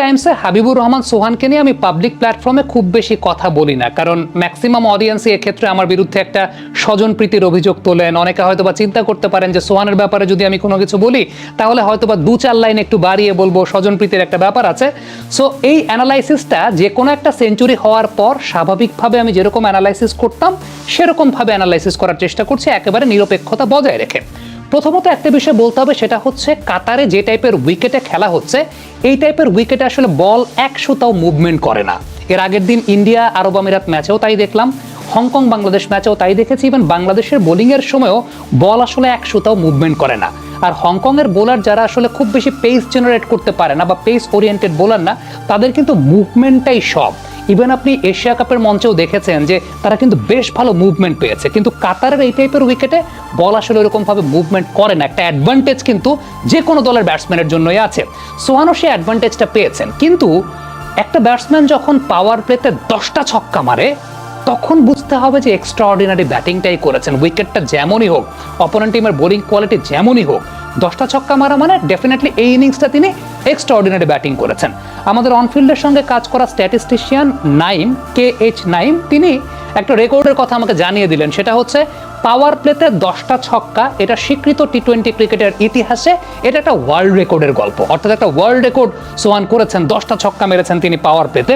টাইমসে হাবিবুর রহমান সোহানকে নিয়ে আমি পাবলিক প্ল্যাটফর্মে খুব বেশি কথা বলি না। কারণ ম্যাক্সিমাম অডিয়েন্সই এক্ষেত্রে আমার বিরুদ্ধে একটা স্বজনপ্রীতির অভিযোগ তোলেন। অনেকে হয়তো বা চিন্তা করতে পারেন যে, সোহানের ব্যাপারে যদি আমি কোনো কিছু বলি, তাহলে হয়তো বা দু চার লাইন একটু বাড়িয়ে বলব, স্বজনপ্রীতির একটা ব্যাপার আছে। সো এই অ্যানালাইসিসটা যে কোনো একটা সেঞ্চুরি হওয়ার পর স্বাভাবিকভাবে আমি যেরকম অ্যানালাইসিস করতাম, সেরকমভাবে অ্যানালাইসিস করার চেষ্টা করছি, একেবারে নিরপেক্ষতা বজায় রেখে। প্রথমত একটা বিষয় বলতে হবে, সেটা হচ্ছে কাতারে যে টাইপের উইকেটে খেলা হচ্ছে, এই টাইপের উইকেটে আসলে বল একশোটাও মুভমেন্ট করে না। এর আগের দিন ইন্ডিয়া, আরব আমিরাত ম্যাচেও তাই দেখলাম, হংকং, বাংলাদেশ ম্যাচেও তাই দেখেছি ইভেন বাংলাদেশের বোলিংয়ের সময়ও বল আসলে একশোটাও মুভমেন্ট করে না। আর হংকংয়ের বোলার যারা আসলে খুব বেশি পেস জেনারেট করতে পারে না বা পেস ওরিয়েন্টেড বোলার না, তাদের কিন্তু মুভমেন্টটাই সব। ইভেন আপনি এশিয়া কাপের মঞ্চেও দেখেছেন যে তারা কিন্তু বেশ ভালো মুভমেন্ট পেয়েছে। কিন্তু কাতারের এই টাইপের উইকেটে বল আসলে ওরকমভাবে মুভমেন্ট করে না। একটা অ্যাডভান্টেজ কিন্তু যে কোনো দলের ব্যাটসম্যানের জন্যই আছে। সোহানও সেই অ্যাডভান্টেজটা পেয়েছেন। কিন্তু একটা ব্যাটসম্যান যখন পাওয়ার প্লেতে দশটা ছক্কা মারে, তখন বুঝতে হবে যে এক্সট্রা অর্ডিনারি ব্যাটিংটাই করেছেন। উইকেটটা যেমনই হোক অপোনেন্ট টিমের বোলিং কোয়ালিটি যেমনই হোক দশটা ছক্কা মারা মানে ডেফিনেটলি এই ইনিংসটা তিনি এক্সট্রা অর্ডিনারি ব্যাটিং করেছেন। আমাদের অনফিল্ডের সঙ্গে কাজ করা statistician Naim, K H Naim, তিনি একটা রেকর্ডের কথা আমাকে জানিয়ে দিলেন। সেটা হচ্ছে পাওয়ার প্লেতে দশটা ছক্কা, এটা স্বীকৃত টি টোয়েন্টি ক্রিকেটের ইতিহাসে, এটা একটা ওয়ার্ল্ড রেকর্ডের গল্প। অর্থাৎ একটা ওয়ার্ল্ড রেকর্ড সোয়ান করেছেন, দশটা ছক্কা মেরেছেন তিনি পাওয়ার প্লেতে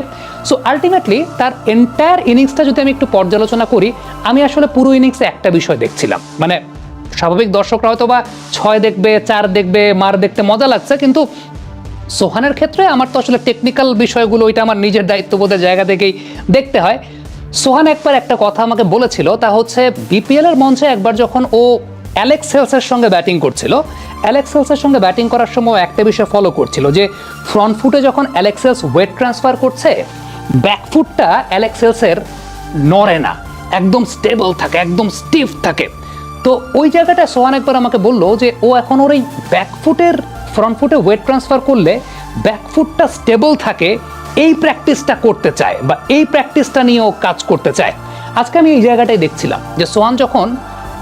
সো আলটিমেটলি তার এন্টায়ার ইনিংসটা যদি আমি একটু পর্যালোচনা করি, আমি আসলে পুরো ইনিংসে একটা বিষয় দেখছিলাম। মানে স্বাভাবিক দর্শকরা হয়তো বা ছয় দেখবে, চার দেখবে, মার দেখতে মজা লাগছে, কিন্তু সোহানের ক্ষেত্রে আমার তো আসলে টেকনিক্যাল বিষয়গুলো ওইটা আমার নিজের দায়িত্ববোধের জায়গা থেকেই দেখতে হয়। সোহান একবার একটা কথা আমাকে বলেছিল, তা হচ্ছে বিপিএল এর মঞ্চে একবার যখন ও অ্যালেক্স সেলসের সঙ্গে ব্যাটিং করছিল অ্যালেক্স সেলসের সঙ্গে ব্যাটিং করার সময় একটা বিষয় ফলো করছিল যে ফ্রন্ট ফুটে যখন অ্যালেক্স সেলস ওয়েট ট্রান্সফার করছে ব্যাকফুটটা অ্যালেক্স সেলসের নড়ে না, একদম স্টেবল থাকে, একদম স্টিফ থাকে। তো ওই জায়গাটা সোহান একবার আমাকে বলল যে ও এখন ওর এই ব্যাকফুটের ফ্রন্ট ফুটে ওয়েট ট্রান্সফার করলে ব্যাকফুটটা স্টেবল থাকে, এই প্র্যাকটিসটা করতে চায় বা এই প্র্যাকটিসটা নিয়ে ও কাজ করতে চায়। আজকে আমি এই জায়গাটাই দেখছিলাম যে সোহান যখন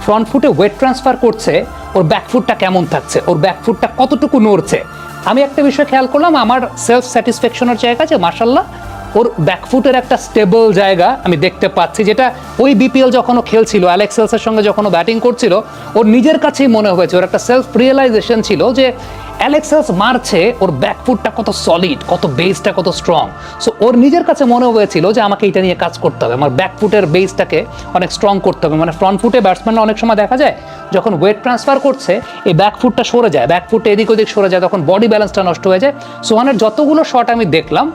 ফ্রন্ট ফুটে ওয়েট ট্রান্সফার করছে, ওর ব্যাকফুটটা কেমন থাকছে, ওর ব্যাকফুটটা কতটুকু নড়ছে। আমি একটা বিষয় খেয়াল করলাম, আমার সেলফ স্যাটিসফ্যাকশনের জায়গা যে মাসাল্লাহ ওর ব্যাকফুটের একটা স্টেবল জায়গা আমি দেখতে পাচ্ছি, যেটা ওই বিপিএল যখন খেলছিল অ্যালেক্সেলসের সঙ্গে যখন ব্যাটিং করছিল, ওর নিজের কাছেই মনে হয়েছে, ওর একটা সেলফ রিয়েলাইজেশন ছিল যে অ্যালেক্সেলস মারছে, ওর ব্যাকফুটটা কত সলিড কত বেসটা কত স্ট্রং সো ওর নিজের কাছে মনে হয়েছিল যে আমাকে এটা নিয়ে কাজ করতে হবে। আমার ব্যাকফুটের বেসটাকে অনেক স্ট্রং করতে হবে। মানে ফ্রন্ট ফুটে ব্যাটসম্যানরা অনেক সময় দেখা যায়, যখন ওয়েট ট্রান্সফার করছে, এই ব্যাকফুটটা সরে যায়। ব্যাকফুটে এদিক ওদিক সরে যায়, তখন বডি ব্যালেন্সটা নষ্ট হয়ে যায়। সোহানের যতগুলো শট আমি দেখলাম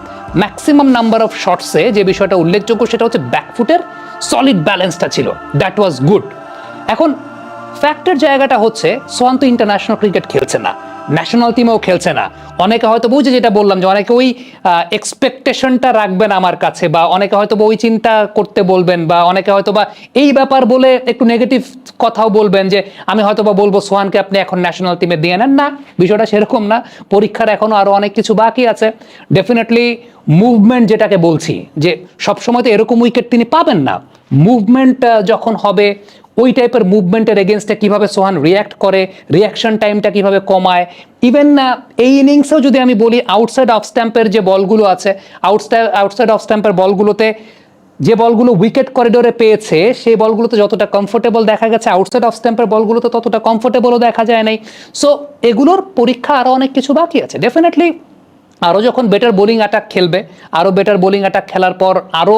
ম্যাক্সিমাম নাম্বার অফ শটসে যে বিষয়টা উল্লেখযোগ্য সেটা হচ্ছে ব্যাকফুটের সলিড ব্যালেন্সটা ছিল। দ্যাট ওয়াজ গুড এখন ফ্যাক্টের জায়গাটা হচ্ছে সোহান তো ইন্টারন্যাশনাল ক্রিকেট খেলছে না ন্যাশনাল টিমেও খেলছে না। অনেকে হয়তো বুঝে যেটা বললাম যে অনেকে ওই এক্সপেকটেশনটা রাখবেন আমার কাছে বা অনেকে হয়তো ওই চিন্তা করতে বলবেন বা অনেকে হয়তো বা এই ব্যাপার বলে একটু নেগেটিভ কথাও বলবেন যে আমি হয়তো বা বলব, সোহানকে আপনি এখন ন্যাশনাল টিমে দিয়ে নেন না। বিষয়টা সেরকম না। পরীক্ষার এখনও আরও অনেক কিছু বাকি আছে। ডেফিনেটলি মুভমেন্ট যেটাকে বলছি, যে সবসময় তো এরকম উইকেট তিনি পাবেন না। মুভমেন্ট যখন হবে, ওই টাইপের মুভমেন্টের এগেনস্টে কীভাবে সোহান রিয়াক্ট করে রিয়াকশন টাইমটা কীভাবে কমায় ইভেন এই ইনিংসেও যদি আমি বলি আউটসাইড অফ স্ট্যাম্পের যে বলগুলো আছে আউটসাইড আউটসাইড অফ স্ট্যাম্পের বলগুলোতে যে বলগুলো উইকেট করিডোরে পেয়েছে, সেই বলগুলোতে যতটা কমফোর্টেবল দেখা গেছে আউটসাইড অফ স্ট্যাম্পের বলগুলোতে ততটা কমফোর্টেবলও দেখা যায় নাই। সো এগুলোর পরীক্ষা আরও অনেক কিছু বাকি আছে। ডেফিনেটলি আরও যখন বেটার বোলিং অ্যাটাক খেলবে আরও বেটার বোলিং অ্যাটাক খেলার পর আরও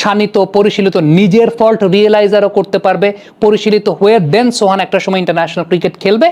শানিত, পরিশীলিত, নিজের ফল্ট রিয়েলাইজ আরও করতে পারবে। পরিশীলিত হয়ে দেন সোহান একটা সময় ইন্টারন্যাশনাল ক্রিকেট খেলবে।